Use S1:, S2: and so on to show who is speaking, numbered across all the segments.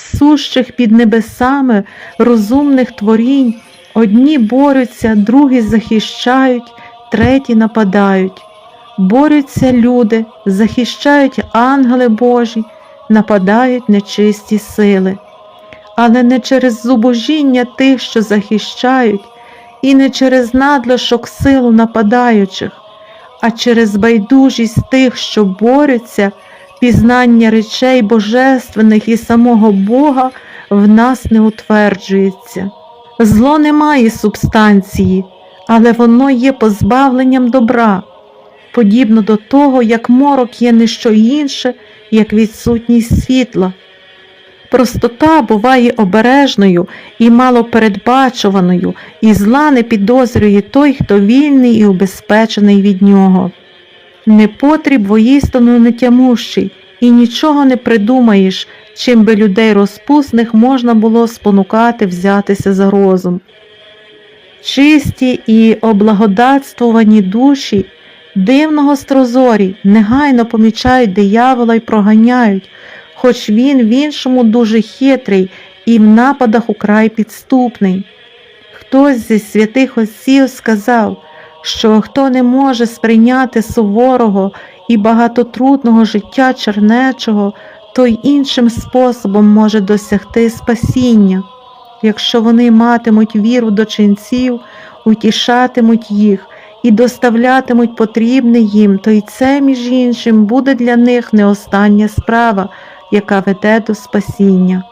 S1: сущих під небесами розумних творінь, одні борються, другі захищають, треті нападають. Борються люди, захищають ангели Божі, нападають нечисті сили, але не через зубожіння тих, що захищають, і не через надлишок силу нападаючих, а через байдужість тих, що борються, пізнання речей божественних і самого Бога в нас не утверджується. Зло не має субстанції, але воно є позбавленням добра, подібно до того, як морок є не що інше, як відсутність світла. Простота буває обережною і малопередбачуваною, і зла не підозрює той, хто вільний і убезпечений від нього. Непотріб воїстину нетямущий, і нічого не придумаєш, чим би людей розпусних можна було спонукати взятися за розум. Чисті і облагодатствувані душі дивного строзорі негайно помічають диявола й проганяють, хоч він в іншому дуже хитрий і в нападах украй підступний. Хтось зі святих отців сказав, що хто не може сприйняти суворого і багатотрудного життя чернечого, той іншим способом може досягти спасіння, якщо вони матимуть віру до ченців, утішатимуть їх і доставлятимуть потрібне їм, то й це, між іншим, буде для них не остання справа, яка веде до спасіння.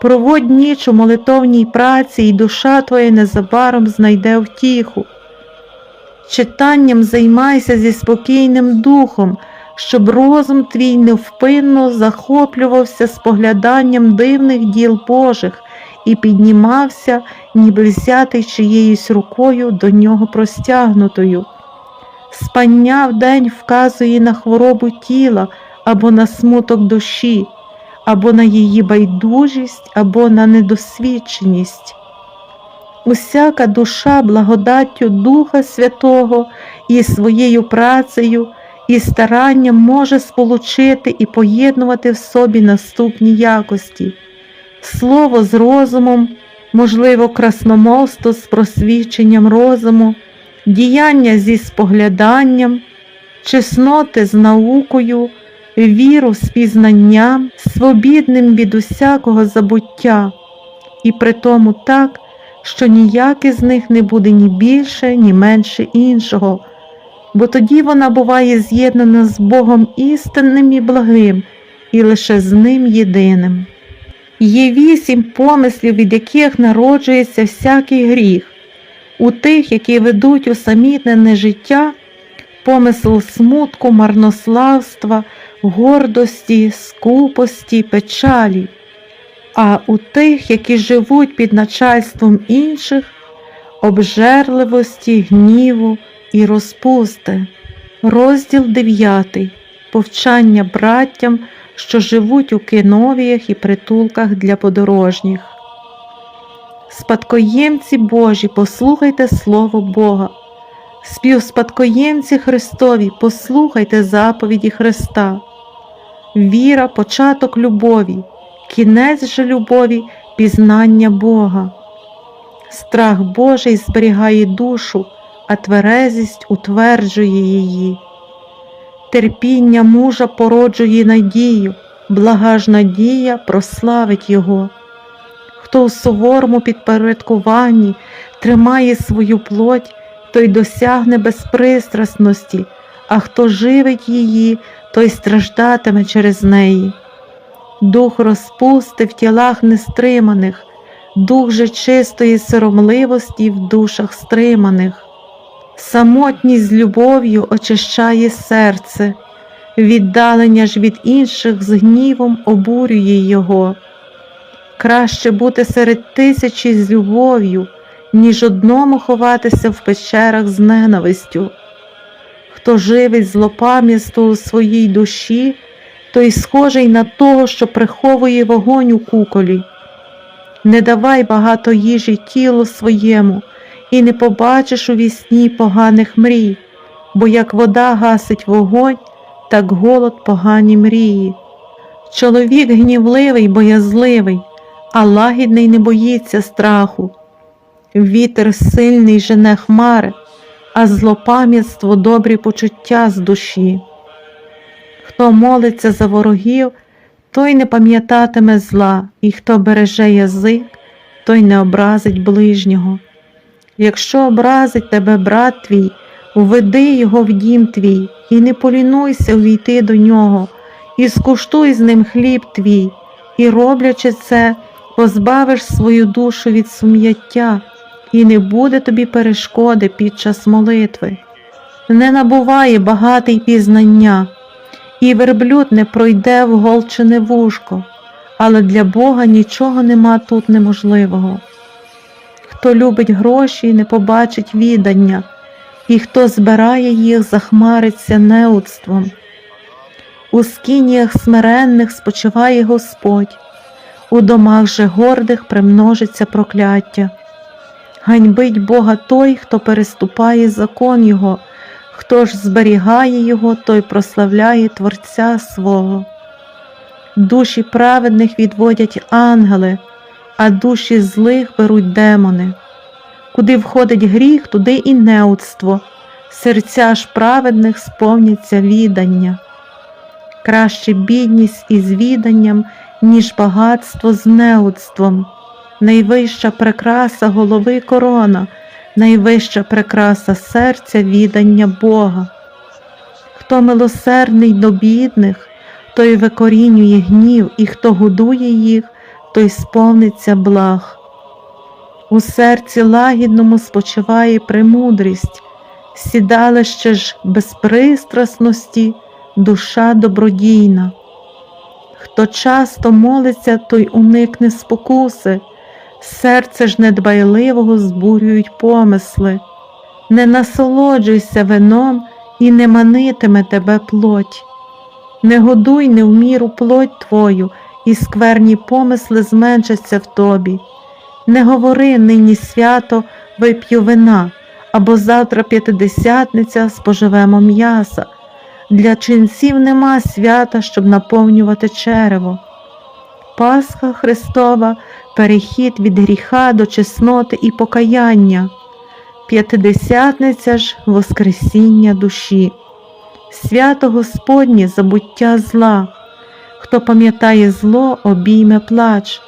S1: Проводь ніч у молитовній праці, і душа твоя незабаром знайде втіху. Читанням займайся зі спокійним духом, щоб розум твій невпинно захоплювався спогляданням дивних діл Божих і піднімався, ніби взятий чиєюсь рукою до нього простягнутою. Спання вдень вказує на хворобу тіла або на смуток душі, або на її байдужість, або на недосвідченість. Усяка душа благодаттю Духа Святого і своєю працею і старанням може сполучити і поєднувати в собі наступні якості. Слово з розумом, можливо, красномовство з просвідченням розуму, діяння зі спогляданням, чесноти з наукою, віру з пізнанням, свобідним від усякого забуття, і при тому так, що ніяке з них не буде ні більше, ні менше іншого, бо тоді вона буває з'єднана з Богом істинним і благим, і лише з Ним єдиним. Є вісім помислів, від яких народжується всякий гріх. У тих, які ведуть усамітнене життя, помисл смутку, марнославства, гордості, скупості, печалі, а у тих, які живуть під начальством інших, обжерливості, гніву і розпусти. Розділ 9. Повчання браттям що живуть у киновіях і притулках для подорожніх. Спадкоємці Божі, послухайте Слово Бога, співспадкоємці Христові, послухайте заповіді Христа, віра, початок любові, кінець же любові, пізнання Бога. Страх Божий зберігає душу, а тверезість утверджує її терпіння мужа породжує надію, блага ж надія прославить Його. Хто у суворому підпорядкуванні тримає свою плоть, той досягне безпристрасності, а хто живить її, той страждатиме через неї. Дух розпусти в тілах нестриманих, дух же чистої соромливості в душах стриманих. Самотність з любов'ю очищає серце, віддалення ж від інших з гнівом обурює його. Краще бути серед тисячі з любов'ю, ніж одному ховатися в печерах з ненавистю. Хто живить злопам'ятство у своїй душі, той схожий на того, що приховує вогонь у куколі. Не давай багато їжі тілу своєму і не побачиш у вісні поганих мрій, бо як вода гасить вогонь, так голод погані мрії. Чоловік гнівливий, боязливий, а лагідний не боїться страху. Вітер сильний жене хмари, а злопам'ятство добрі почуття з душі. Хто молиться за ворогів, той не пам'ятатиме зла, і хто береже язик, той не образить ближнього. Якщо образить тебе брат твій, уведи його в дім твій, і не полінуйся увійти до нього, і скуштуй з ним хліб твій, і, роблячи це, позбавиш свою душу від сум'яття, і не буде тобі перешкоди під час молитви. Не набуває багатий пізнання, і верблюд не пройде в голчене вушко, але для Бога нічого нема тут неможливого. Хто любить гроші, не побачить відання, і хто збирає їх, захмариться неудством. У скиніях смиренних спочиває Господь, у домах же гордих примножиться прокляття. Ганьбить Бога той, хто переступає закон Його, хто ж зберігає Його, той прославляє Творця свого. Душі праведних відводять ангели, а душі злих беруть демони. Куди входить гріх, туди і неудство, серця ж праведних сповняться відання. Краще бідність із віданням, ніж багатство з неудством. Найвища прикраса голови корона, найвища прикраса серця відання Бога. Хто милосердний до бідних, той викорінює гнів, і хто годує їх, той сповниться благ. У серці лагідному спочиває премудрість, сідалище ж безпристрасності, душа добродійна. Хто часто молиться, той уникне спокуси, серце ж недбайливого збурюють помисли. Не насолоджуйся вином і не манитиме тебе плоть. Не годуй не в міру плоть твою, і скверні помисли зменшаться в тобі. Не говори нині свято вип'ю вина, або завтра п'ятидесятниця споживемо м'яса. Для ченців нема свята, щоб наповнювати черево. Пасха Христова перехід від гріха до чесноти і покаяння, п'ятидесятниця ж Воскресіння душі, свято Господнє забуття зла, хто пам'ятає зло, обійме плач,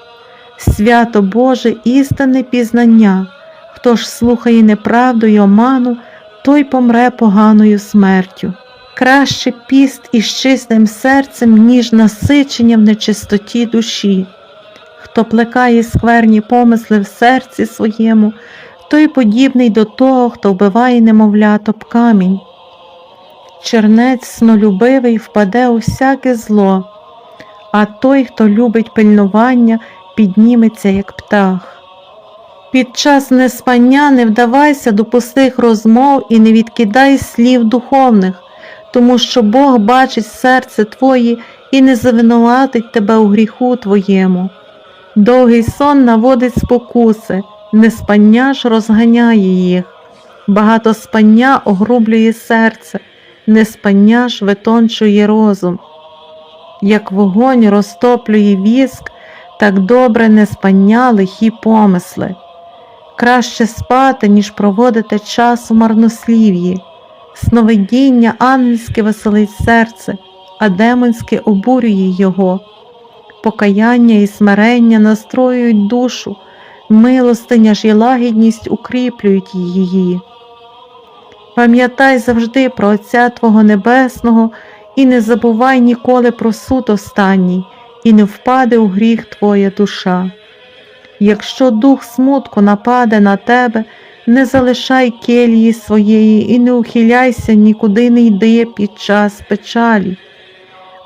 S1: свято Боже істинне пізнання, хто ж слухає неправду й оману, той помре поганою смертю. Краще піст із чистим серцем, ніж насичення в нечистоті душі. Хто плекає скверні помисли в серці своєму, той подібний до того, хто вбиває немовлят об камінь. Чернець снолюбивий впаде у всяке зло, а той, хто любить пильнування, підніметься, як птах. Під час неспання не вдавайся до пустих розмов і не відкидай слів духовних, тому що Бог бачить серце твоє і не завинуватить тебе у гріху твоєму. Довгий сон наводить спокуси, неспання ж розганяє їх, багато спання огрублює серце, неспання ж витончує розум. Як вогонь розтоплює віск, так добре неспання лихі помисли. Краще спати, ніж проводити час у марнослів'ї. Сновидіння ангельське веселить серце, а демонське обурює його. Покаяння і смирення настроюють душу, милостиня ж і лагідність укріплюють її. Пам'ятай завжди про Отця Твого Небесного і не забувай ніколи про суд останній, і не впаде у гріх твоя душа. Якщо дух смутку нападе на тебе, не залишай келії своєї і не ухиляйся нікуди не йди під час печалі.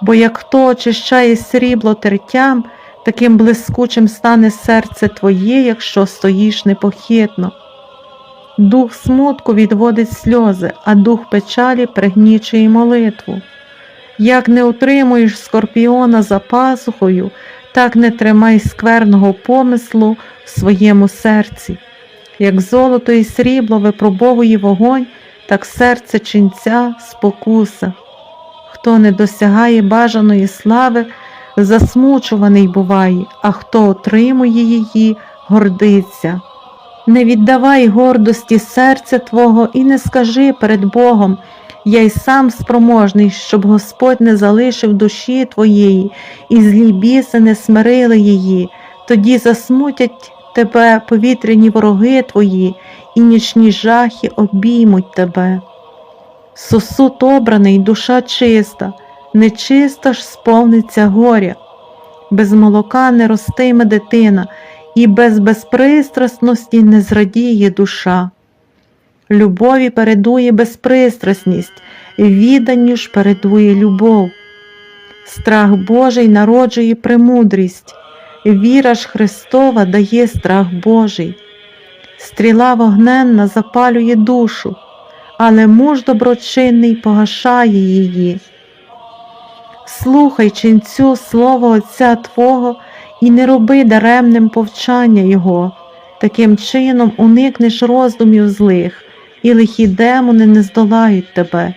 S1: Бо як хто очищає срібло тертям, таким блискучим стане серце твоє, якщо стоїш непохитно. Дух смутку відводить сльози, а дух печалі пригнічує молитву. Як не утримуєш скорпіона за пасухою, так не тримай скверного помислу в своєму серці. Як золото і срібло випробовує вогонь, так серце ченця спокуса. Хто не досягає бажаної слави, засмучуваний буває, а хто отримує її, гордиться. Не віддавай гордості серця Твого і не скажи перед Богом, я й сам спроможний, щоб Господь не залишив душі твоєї, і злі біси не смирили її, тоді засмутять тебе повітряні вороги твої, і нічні жахи обіймуть тебе. Сосуд обраний, душа чиста, нечиста ж сповниться горя. Без молока не ростиме дитина, і без безпристрасності не зрадіє душа. Любові передує безпристрасність, відданню ж передує любов. Страх Божий народжує премудрість, віра ж Христова дає страх Божий. Стріла вогненна запалює душу, але муж доброчинний погашає її. Слухай, ченцю, слово Отця Твого і не роби даремним повчання Його. Таким чином уникнеш роздумів злих, і лихі демони не здолають тебе.